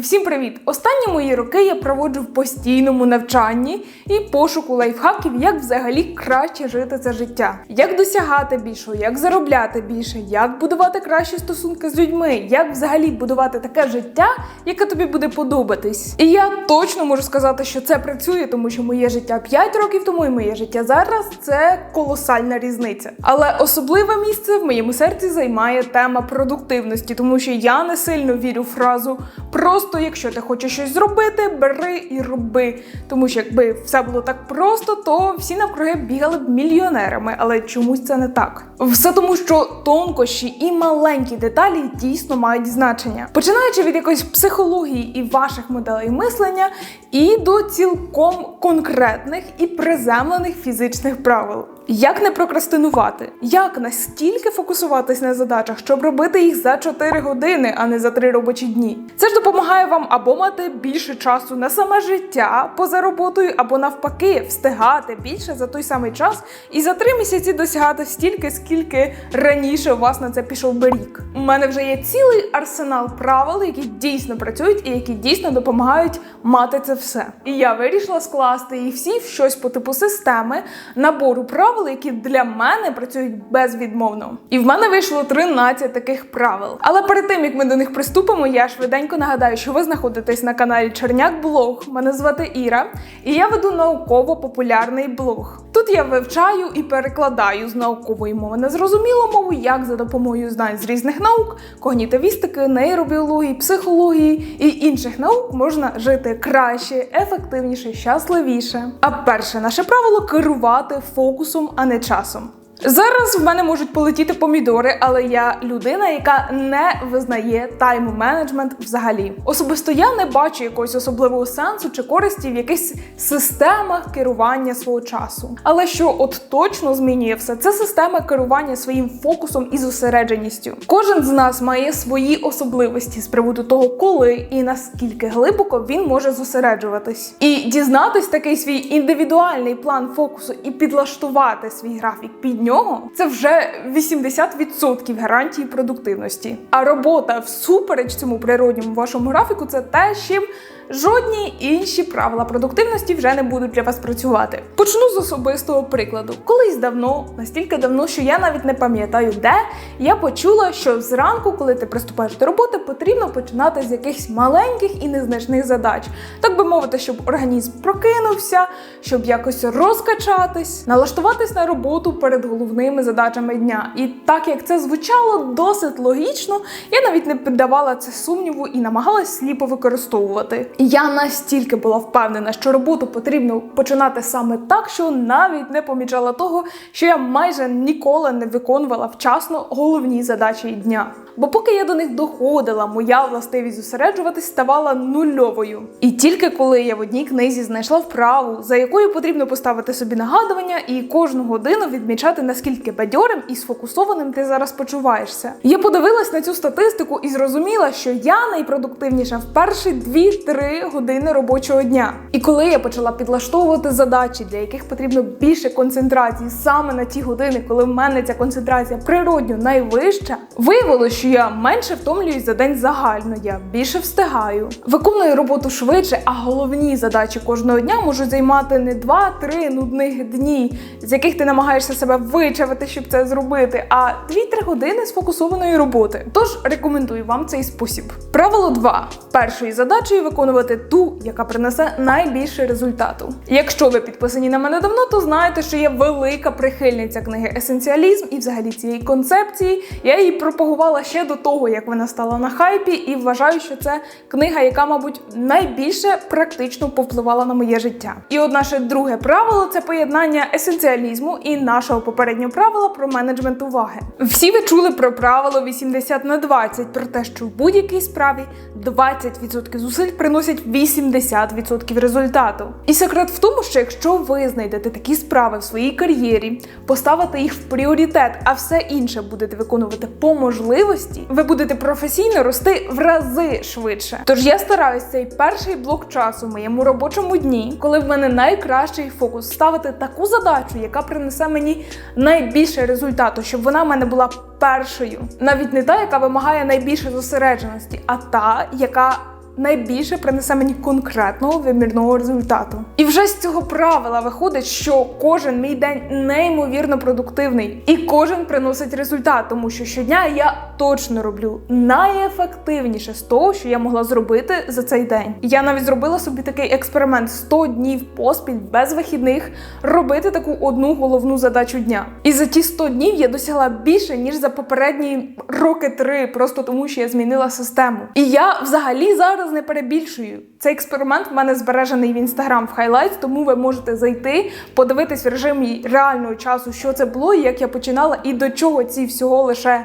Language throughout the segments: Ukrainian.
Всім привіт! Останні мої роки я проводжу в постійному навчанні і пошуку лайфхаків, як взагалі краще жити це життя, як досягати більшого, як заробляти більше, як будувати кращі стосунки з людьми, як взагалі будувати таке життя, яке тобі буде подобатись. І я точно можу сказати, що це працює, тому що моє життя 5 років тому і моє життя зараз це колосальна різниця. Але особливе місце в моєму серці займає тема продуктивності, тому що я не сильно вірю в фразу просто якщо ти хочеш щось зробити, бери і роби. Тому що якби все було так просто, то всі навкруги бігали б мільйонерами, але чомусь це не так. Все тому, що тонкощі і маленькі деталі дійсно мають значення, починаючи від якоїсь психології і ваших моделей мислення, і до цілком конкретних і приземлених фізичних правил. Як не прокрастинувати? Як настільки фокусуватись на задачах, щоб робити їх за 4 години, а не за 3 робочі дні? Це ж допомагає вам або мати більше часу на саме життя поза роботою, або навпаки, встигати більше за той самий час і за 3 місяці досягати стільки, скільки раніше у вас на це пішов би рік. У мене вже є цілий арсенал правил, які дійсно працюють і які дійсно допомагають мати це все. І я вирішила скласти їх всі в щось по типу системи набору правил, які для мене працюють безвідмовно. І в мене вийшло 13 таких правил. Але перед тим як ми до них приступимо, я швиденько нагадаю, що ви знаходитесь на каналі Черняк Блог. Мене звати Іра, і я веду науково-популярний блог. Тут я вивчаю і перекладаю з наукової мови на зрозумілу мову, як за допомогою знань з різних наук, когнітивістики, нейробіології, психології і інших наук можна жити краще, ефективніше, щасливіше. А перше наше правило керувати фокусом, а не часом. Зараз в мене можуть полетіти помідори, але я людина, яка не визнає тайм-менеджмент взагалі. Особисто я не бачу якогось особливого сенсу чи користі в якихось системах керування свого часу. Але що от точно змінює все, це система керування своїм фокусом і зосередженістю. Кожен з нас має свої особливості з приводу того, коли і наскільки глибоко він може зосереджуватись. І дізнатись такий свій індивідуальний план фокусу і підлаштувати свій графік під нього це вже 80% гарантії продуктивності. А робота всупереч цьому природньому вашому графіку це те, чим жодні інші правила продуктивності вже не будуть для вас працювати. Почну з особистого прикладу. Колись давно, настільки давно, що я навіть не пам'ятаю, де я почула, що зранку, коли ти приступаєш до роботи, потрібно починати з якихось маленьких і незначних задач, так би мовити, щоб організм прокинувся, щоб якось розкачатись, налаштуватись на роботу перед головними задачами дня. І так як це звучало досить логічно, я навіть не піддавала це сумніву і намагалась сліпо використовувати. Я настільки була впевнена, що роботу потрібно починати саме так, що навіть не помічала того, що я майже ніколи не виконувала вчасно головні задачі дня. Бо поки я до них доходила, моя властивість зосереджуватись ставала нульовою. І тільки коли я в одній книзі знайшла вправу, за якою потрібно поставити собі нагадування і кожну годину відмічати, наскільки бадьорим і сфокусованим ти зараз почуваєшся. Я подивилась на цю статистику і зрозуміла, що я найпродуктивніша в перші 2-3 години робочого дня. І коли я почала підлаштовувати задачі, для яких потрібно більше концентрації саме на ті години, коли в мене ця концентрація природньо найвища, виявилося, що я менше втомлююсь за день загально, я більше встигаю, виконую роботу швидше, а головні задачі кожного дня можуть займати не 2-3 нудних дні, з яких ти намагаєшся себе вичавити, щоб це зробити, а 2-3 години сфокусованої роботи. Тож рекомендую вам цей спосіб. Правило 2. першою задачею виконувати ту, яка принесе найбільше результату. Якщо ви підписані на мене давно, то знаєте, що я велика прихильниця книги Есенціалізм і взагалі цієї концепції. Я її пропагувала ще до того, як вона стала на хайпі, і вважаю, що це книга, яка, мабуть, найбільше практично повпливала на моє життя. І от наше друге правило це поєднання есенціалізму і нашого попереднього правила про менеджмент уваги. Всі ви чули про правило 80 на 20, про те, що в будь-якій справі 20% зусиль приносять 80% результату. І секрет в тому, що якщо ви знайдете такі справи в своїй кар'єрі, поставите їх в пріоритет, а все інше будете виконувати по можливості, ви будете професійно рости в рази швидше. Тож я стараюсь цей перший блок часу в моєму робочому дні, коли в мене найкращий фокус, ставити таку задачу, яка принесе мені найбільше результату, щоб вона в мене була першою. Навіть не та, яка вимагає найбільше зосередженості, а та, яка найбільше принесе мені конкретного вимірного результату. І вже з цього правила виходить, що кожен мій день неймовірно продуктивний, і кожен приносить результат, тому що щодня я точно роблю найефективніше з того, що я могла зробити за цей день. Я навіть зробила собі такий експеримент 100 днів поспіль без вихідних робити таку одну головну задачу дня. І за ті 100 днів я досягла більше ніж за попередні роки три, просто тому що я змінила систему. І я взагалі зараз не перебільшую. Цей експеримент в мене збережений в інстаграм в хайлайт, тому ви можете зайти, подивитись в режимі реального часу, що це було, як я починала, і до чого ці всього лише.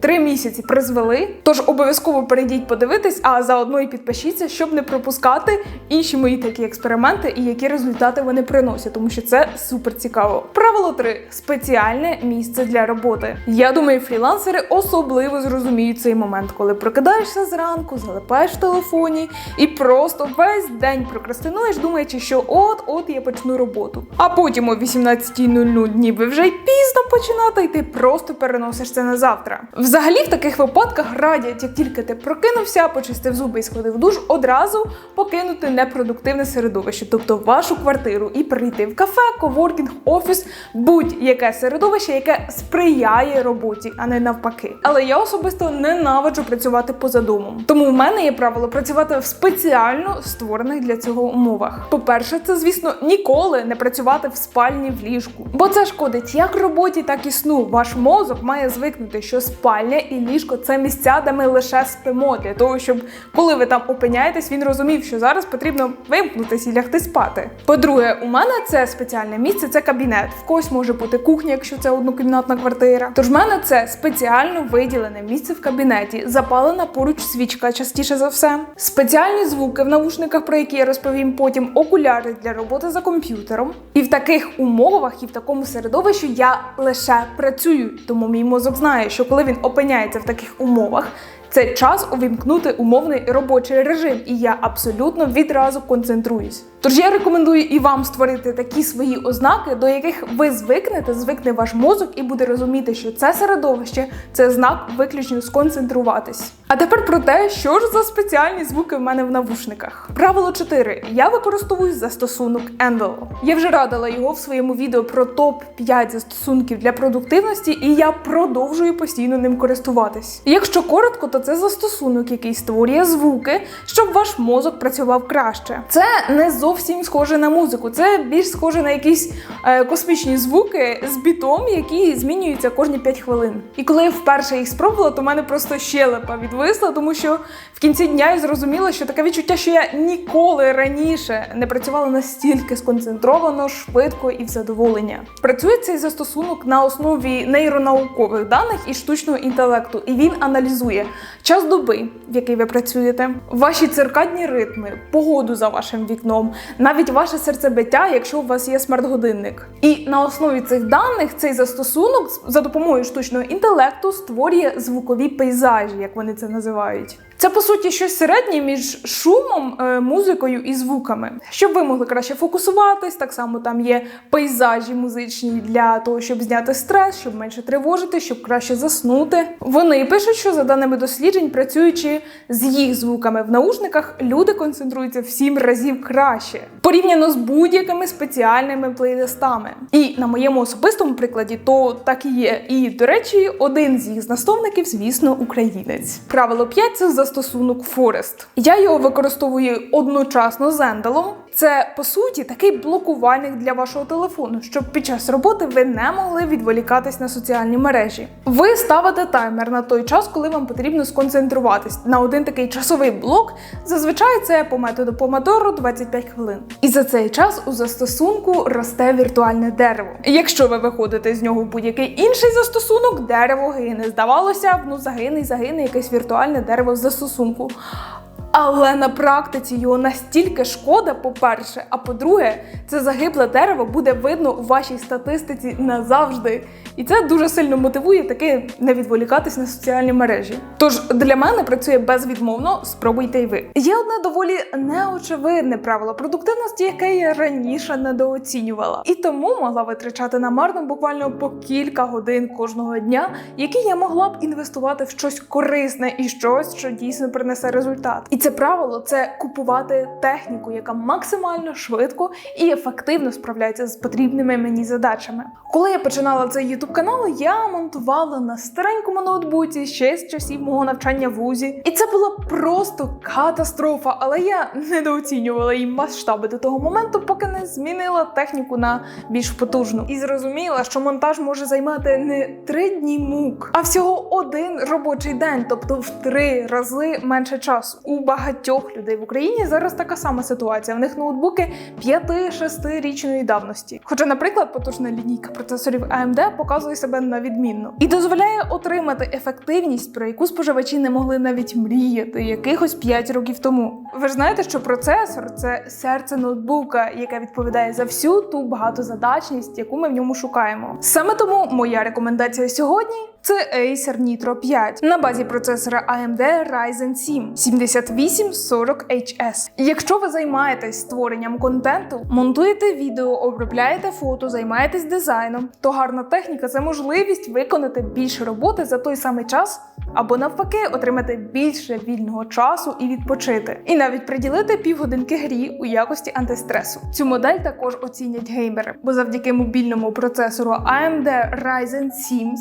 Три місяці призвели, тож обов'язково перейдіть подивитись, а заодно і підпишіться, щоб не пропускати інші мої такі експерименти і які результати вони приносять, тому що це супер цікаво. Правило 3. спеціальне місце для роботи. Я думаю, фрілансери особливо зрозуміють цей момент, коли прокидаєшся зранку, залипаєш в телефоні і просто весь день прокрастинуєш, думаючи, що от-от я почну роботу. А потім о 18.00 ніби вже й пізно починати, і ти просто переносиш це на завтра. Взагалі, в таких випадках радять, як тільки ти прокинувся, почистив зуби і сходив душ, одразу покинути непродуктивне середовище, тобто вашу квартиру, і прийти в кафе, коворкінг, офіс, будь-яке середовище, яке сприяє роботі, а не навпаки. Але я особисто ненавиджу працювати поза домом. Тому в мене є правило працювати в спеціально створених для цього умовах. По-перше, це звісно ніколи не працювати в спальні в ліжку, бо це шкодить як роботі, так і сну. Ваш мозок має звикнути, що спальня і ліжко це місця, де ми лише спимо, для того, щоб коли ви там опиняєтесь, він розумів, що зараз потрібно вимкнутись і лягти спати. По-друге, у мене це спеціальне місце, це кабінет. В когось може бути кухня, якщо це однокімнатна квартира. Тож в мене це спеціально виділене місце в кабінеті, запалена поруч свічка, частіше за все. Спеціальні звуки в навушниках, про які я розповім потім, окуляри для роботи за комп'ютером. І в таких умовах і в такому середовищі я лише працюю, тому мій мозок знає, що коли він опиняється в таких умовах. Це час увімкнути умовний робочий режим, і я абсолютно відразу концентруюсь. Тож я рекомендую і вам створити такі свої ознаки, до яких ви звикнете, звикне ваш мозок і буде розуміти, що це середовище це знак виключно сконцентруватись. А тепер про те, що ж за спеціальні звуки в мене в навушниках. Правило 4. Я використовую застосунок Endel. Я вже радила його в своєму відео про топ 5 застосунків для продуктивності, і я продовжую постійно ним користуватись. Якщо коротко, то це застосунок, який створює звуки, щоб ваш мозок працював краще. Це не зовсім схоже на музику, це більш схоже на якісь е, космічні звуки з бітом, які змінюються кожні 5 хвилин. І коли я вперше їх спробувала, то в мене просто щелепа відвисла, тому що в кінці дня я зрозуміла, що таке відчуття, що я ніколи раніше не працювала настільки сконцентровано, швидко і в задоволення. Працює цей застосунок на основі нейронаукових даних і штучного інтелекту, і він аналізує час доби, в який ви працюєте, ваші циркадні ритми, погоду за вашим вікном, навіть ваше серцебиття, якщо у вас є смарт-годинник. І на основі цих даних цей застосунок за допомогою штучного інтелекту створює звукові пейзажі, як вони це називають. Це по суті щось середнє між шумом, е, музикою і звуками, щоб ви могли краще фокусуватись. Так само там є пейзажі музичні для того, щоб зняти стрес, щоб менше тривожити, щоб краще заснути. Вони пишуть, що за даними досліджень, працюючи з їх звуками в наушниках, люди концентруються в сім разів краще порівняно з будь-якими спеціальними плейлистами. І на моєму особистому прикладі, то так і є. І до речі, один з їх засновників, звісно, українець. Правило 5 – це застосунок Forest. Я його використовую одночасно з Енделом. Це по суті такий блокувальник для вашого телефону, щоб під час роботи ви не могли відволікатись на соціальні мережі. Ви ставите таймер на той час, коли вам потрібно сконцентруватись на один такий часовий блок. Зазвичай це по методу Помодоро 25 хвилин. І за цей час у застосунку росте віртуальне дерево. Якщо ви виходите з нього в будь-який інший застосунок, дерево гине. Здавалося ну загине, й загине якесь віртуальне дерево в застосунку. Але на практиці його настільки шкода, по-перше, а по-друге, це загибле дерево буде видно у вашій статистиці назавжди. І це дуже сильно мотивує таки не відволікатись на соціальні мережі. Тож для мене працює безвідмовно, спробуйте й ви. Є одне доволі неочевидне правило продуктивності, яке я раніше недооцінювала, і тому могла витрачати намарно буквально по кілька годин кожного дня, які я могла б інвестувати в щось корисне і щось, що дійсно принесе результат. І це правило це купувати техніку, яка максимально швидко і ефективно справляється з потрібними мені задачами. Коли я починала цей YouTube канал, я монтувала на старенькому ноутбуці ще з часів мого навчання в УЗІ. І це була просто катастрофа, але я недооцінювала її масштаби до того моменту, поки не змінила техніку на більш потужну. І зрозуміла, що монтаж може займати не три дні мук, а всього один робочий день, тобто в три рази менше часу. Багатьох людей в Україні зараз така сама ситуація. В них ноутбуки 5-6 річної давності. Хоча, наприклад, потужна лінійка процесорів AMD показує себе на відмінно і дозволяє отримати ефективність, про яку споживачі не могли навіть мріяти якихось 5 років тому. Ви ж знаєте, що процесор це серце ноутбука, яке відповідає за всю ту багатозадачність, яку ми в ньому шукаємо. Саме тому моя рекомендація сьогодні. Це Acer Nitro 5 на базі процесора AMD Ryzen 7 7840HS. Якщо ви займаєтесь створенням контенту, монтуєте відео, обробляєте фото, займаєтесь дизайном, то гарна техніка це можливість виконати більше роботи за той самий час, або навпаки, отримати більше вільного часу і відпочити, і навіть приділити півгодинки грі у якості антистресу. Цю модель також оцінять геймери, бо завдяки мобільному процесору AMD Ryzen 7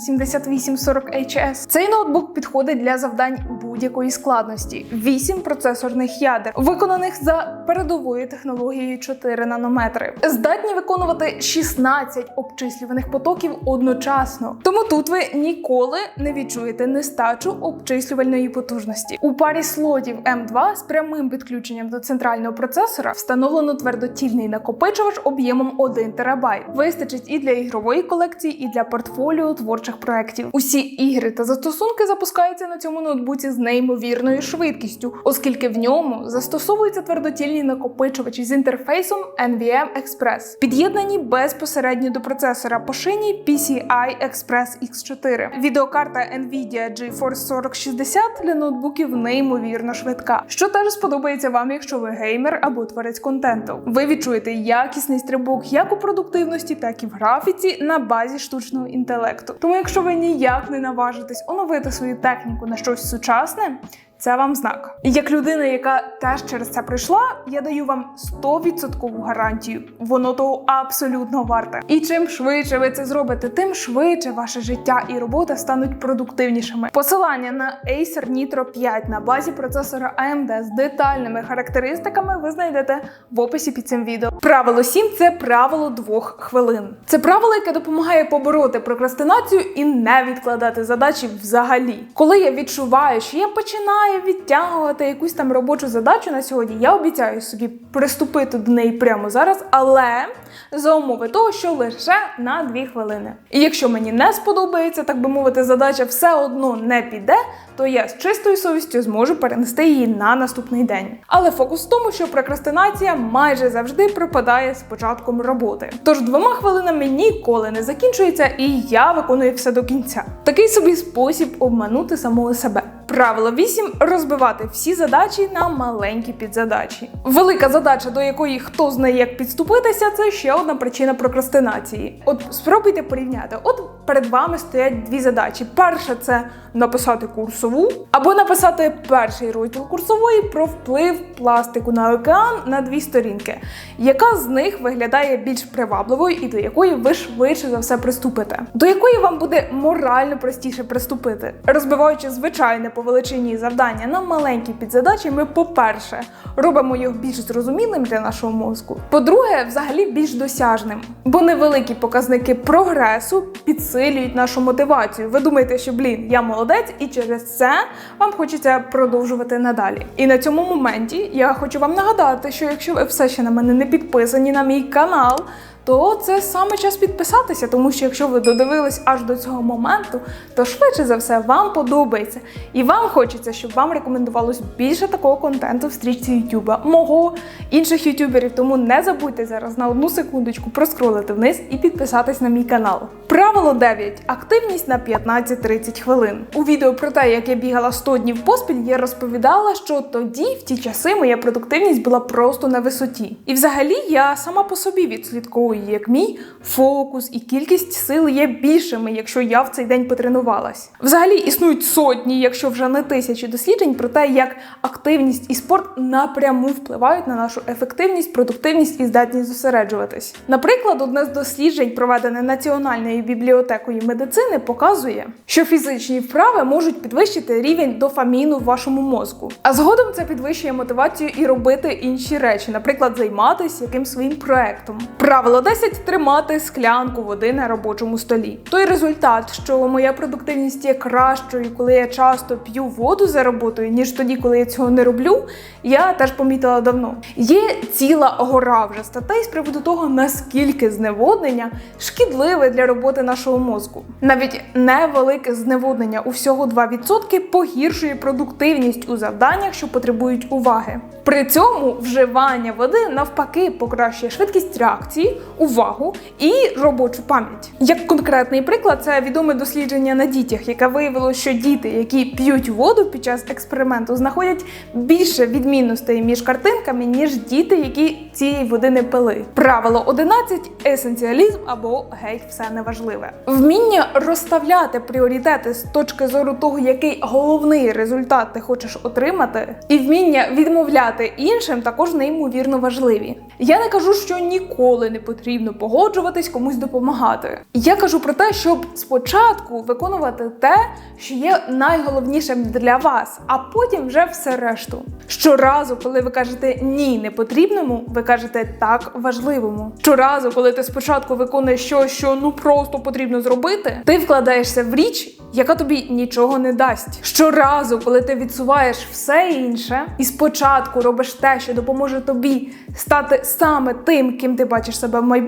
7840HS цей ноутбук підходить для завдань будь-якої складності. 8 процесорних ядер, виконаних за передовою технологією 4 нанометри, здатні виконувати 16 обчислюваних потоків одночасно. Тому тут ви ніколи не відчуєте нестачу обчислювальної потужності. У парі слотів M2 з прямим підключенням до центрального процесора встановлено твердотільний накопичувач об'ємом 1 ТБ. Вистачить і для ігрової колекції, і для портфоліо творчих проєктів. Усі ігри та застосунки запускаються на цьому ноутбуці з неймовірною швидкістю, оскільки в ньому застосовуються твердотільні накопичувачі з інтерфейсом NVM Express, під'єднані безпосередньо до процесора по шині PCI Express X4. Відеокарта Nvidia GeForce 4060 для ноутбуків неймовірно швидка, що теж сподобається вам, якщо ви геймер або творець контенту. Ви відчуєте якісний стрибок як у продуктивності, так і в графіці на базі штучного інтелекту. Тому, якщо ви ніяк не наважитесь оновити свою техніку на щось сучасне. Це вам знак. І як людина, яка теж через це пройшла, я даю вам 100% гарантію. Воно того абсолютно варте. І чим швидше ви це зробите, тим швидше ваше життя і робота стануть продуктивнішими. Посилання на Acer Nitro 5 на базі процесора AMD з детальними характеристиками ви знайдете в описі під цим відео. Правило 7 це правило двох хвилин. Це правило, яке допомагає побороти прокрастинацію і не відкладати задачі взагалі. Коли я відчуваю, що я починаю відтягувати якусь там робочу задачу на сьогодні, я обіцяю собі приступити до неї прямо зараз, але за умови того, що лише на 2 хвилини. І якщо мені не сподобається, так би мовити, задача все одно не піде, то я з чистою совістю зможу перенести її на наступний день. Але фокус в тому, що прокрастинація майже завжди пропадає з початком роботи. Тож двома хвилинами ніколи не закінчується, і я виконую все до кінця. Такий собі спосіб обманути самого себе. Правило 8 розбивати всі задачі на маленькі підзадачі. Велика задача, до якої хто знає, як підступитися, це ще одна причина прокрастинації. От спробуйте порівняти. От перед вами стоять дві задачі. Перша це написати курсову, або написати перший розділ курсової про вплив пластику на океан на дві сторінки. Яка з них виглядає більш привабливою і до якої ви швидше за все приступите? До якої вам буде морально простіше приступити? Розбиваючи звичайне по величині завдання на маленькі підзадачі, ми, по-перше, робимо його більш зрозумілим для нашого мозку. По-друге, взагалі більш досяжним, бо невеликі показники прогресу підсилюють нашу мотивацію. Ви думаєте, що блін, я молодець, і через це вам хочеться продовжувати надалі. І на цьому моменті я хочу вам нагадати, що якщо ви все ще на мене не підписані на мій канал. То це саме час підписатися, тому що якщо ви додивились аж до цього моменту, то швидше за все вам подобається. І вам хочеться, щоб вам рекомендувалось більше такого контенту в стрічці Ютуба, мого інших ютуберів. Тому не забудьте зараз на одну секундочку проскролити вниз і підписатись на мій канал. Правило 9. Активність на 15-30 хвилин. У відео про те, як я бігала 100 днів поспіль, я розповідала, що тоді, в ті часи, моя продуктивність була просто на висоті. І взагалі я сама по собі відслідковую як мій, фокус і кількість сил є більшими, якщо я в цей день потренувалась. Взагалі існують сотні, якщо вже не тисячі досліджень про те, як активність і спорт напряму впливають на нашу ефективність, продуктивність і здатність зосереджуватись. Наприклад, одне з досліджень, проведене Національною бібліотекою медицини, показує, що фізичні вправи можуть підвищити рівень дофаміну в вашому мозку. А згодом це підвищує мотивацію і робити інші речі, наприклад, займатися якимсь своїм проектом. Правило 10 тримати склянку води на робочому столі. Той результат, що моя продуктивність є кращою, коли я часто п'ю воду за роботою, ніж тоді, коли я цього не роблю, я теж помітила давно. Є ціла гора вже статей з приводу того, наскільки зневоднення шкідливе для роботи нашого мозку. Навіть невелике зневоднення у всього 2% погіршує продуктивність у завданнях, що потребують уваги. При цьому вживання води навпаки покращує швидкість реакції, увагу і робочу пам'ять. Як конкретний приклад, це відоме дослідження на дітях, яке виявило, що діти, які п'ють воду під час експерименту, знаходять більше відмінностей між картинками, ніж діти, які цієї води не пили. Правило 11 – есенціалізм або геть все неважливе. Вміння розставляти пріоритети з точки зору того, який головний результат ти хочеш отримати, і вміння відмовляти іншим також неймовірно важливі. Я не кажу, що ніколи не потрібно погоджуватись комусь допомагати. Я кажу про те, щоб спочатку виконувати те, що є найголовнішим для вас, а потім вже все решту. Щоразу, коли ви кажете ні непотрібному, ви кажете так важливому. Щоразу, коли ти спочатку виконуєш щось, що ну просто потрібно зробити, ти вкладаєшся в річ, яка тобі нічого не дасть. Щоразу, коли ти відсуваєш все інше, і спочатку робиш те, що допоможе тобі стати саме тим, ким ти бачиш себе в майбутньому,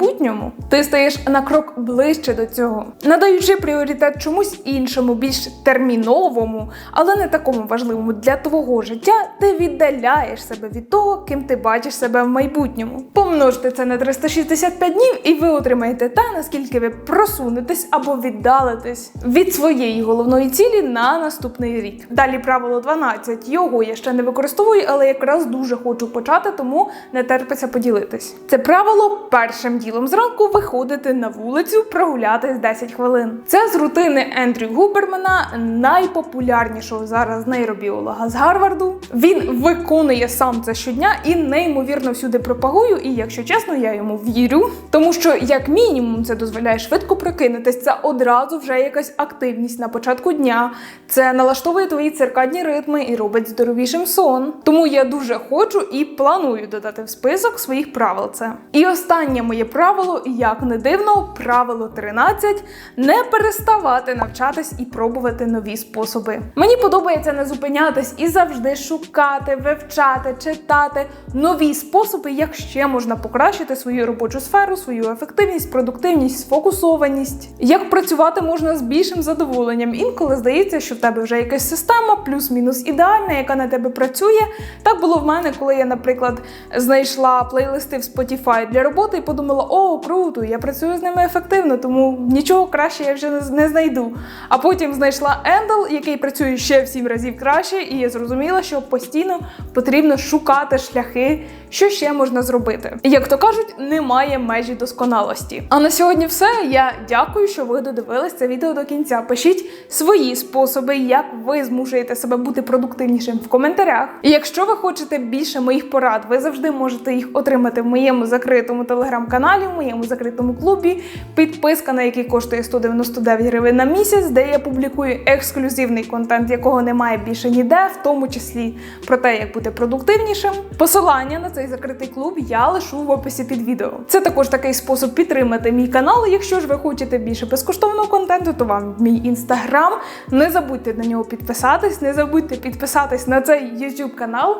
ти стаєш на крок ближче до цього, надаючи пріоритет чомусь іншому, більш терміновому, але не такому важливому для твого життя, ти віддаляєш себе від того, ким ти бачиш себе в майбутньому. Помножте це на 365 днів, і ви отримаєте те, наскільки ви просунетесь або віддалитесь від своєї головної цілі на наступний рік. Далі правило 12. Його я ще не використовую, але якраз дуже хочу почати, тому не терпиться поділитись. Це правило першим ділом зранку виходити на вулицю, прогулятись 10 хвилин. Це з рутини Ендрю Губермана, найпопулярнішого зараз нейробіолога з Гарварду. Він виконує сам це щодня і неймовірно всюди пропагую. І якщо чесно, я йому вірю, тому що як мінімум це дозволяє швидко прокинутись. Це одразу вже якась активність на початку дня. Це налаштовує твої циркадні ритми і робить здоровішим сон. Тому я дуже хочу і планую додати в список своїх правил. Це і останнє моє правило, як не дивно, правило 13 – не переставати навчатись і пробувати нові способи. Мені подобається не зупинятись і завжди шукати, вивчати, читати нові способи, як ще можна покращити свою робочу сферу, свою ефективність, продуктивність, сфокусованість. Як працювати можна з більшим задоволенням. Інколи здається, що в тебе вже якась система, плюс-мінус ідеальна, яка на тебе працює. Так було в мене, коли я, наприклад, знайшла плейлисти в Spotify для роботи і подумала: о, круто, я працюю з ними ефективно, тому нічого краще я вже не, знайду. А потім знайшла Endel, який працює ще в сім разів краще, і я зрозуміла, що постійно потрібно шукати шляхи, що ще можна зробити. Як то кажуть, немає межі досконалості. А на сьогодні все. Я дякую, що ви додивились це відео до кінця. Пишіть свої способи, як ви змушуєте себе бути продуктивнішим в коментарях. І якщо ви хочете більше моїх порад, ви завжди можете їх отримати в моєму закритому телеграм-каналі, в моєму закритому клубі. Підписка на який коштує 199 гривень на місяць, де я публікую ексклюзивний контент, якого немає більше ніде, в тому числі про те, як бути продуктивнішим. Посилання на цей закритий клуб я лишу в описі під відео. Це також такий спосіб підтримати мій канал. Якщо ж ви хочете більше безкоштовного контенту, то вам мій інстаграм. Не забудьте на нього підписатись, не забудьте підписатись на цей YouTube канал.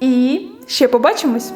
І ще побачимось!